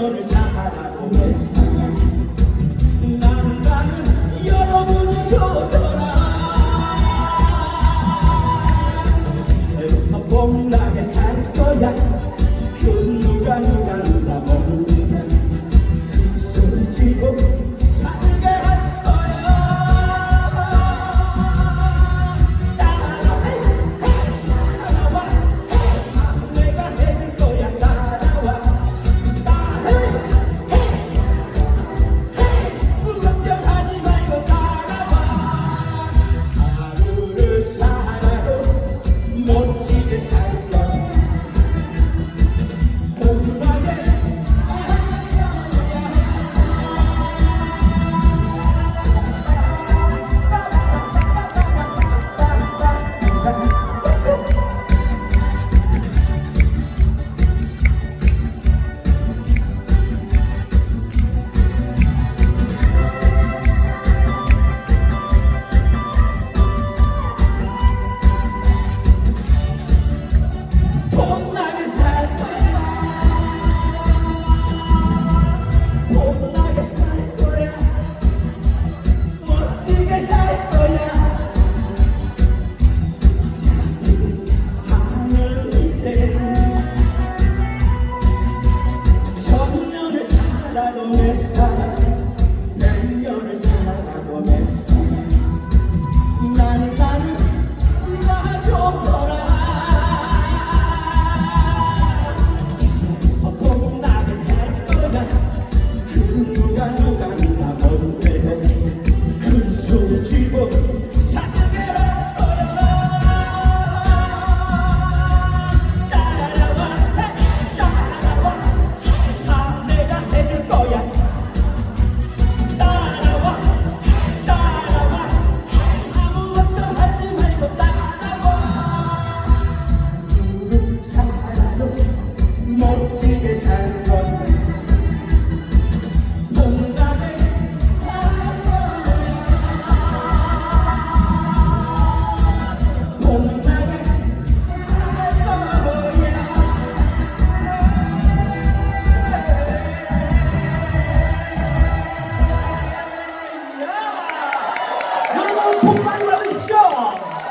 너를 사랑하고 있어 나는 나는 여러분이 좋더라. 나게 살 거야. 그 kindness. 박수 많이 받으십시오.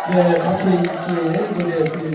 네, 박수 인기의 무대였습니다.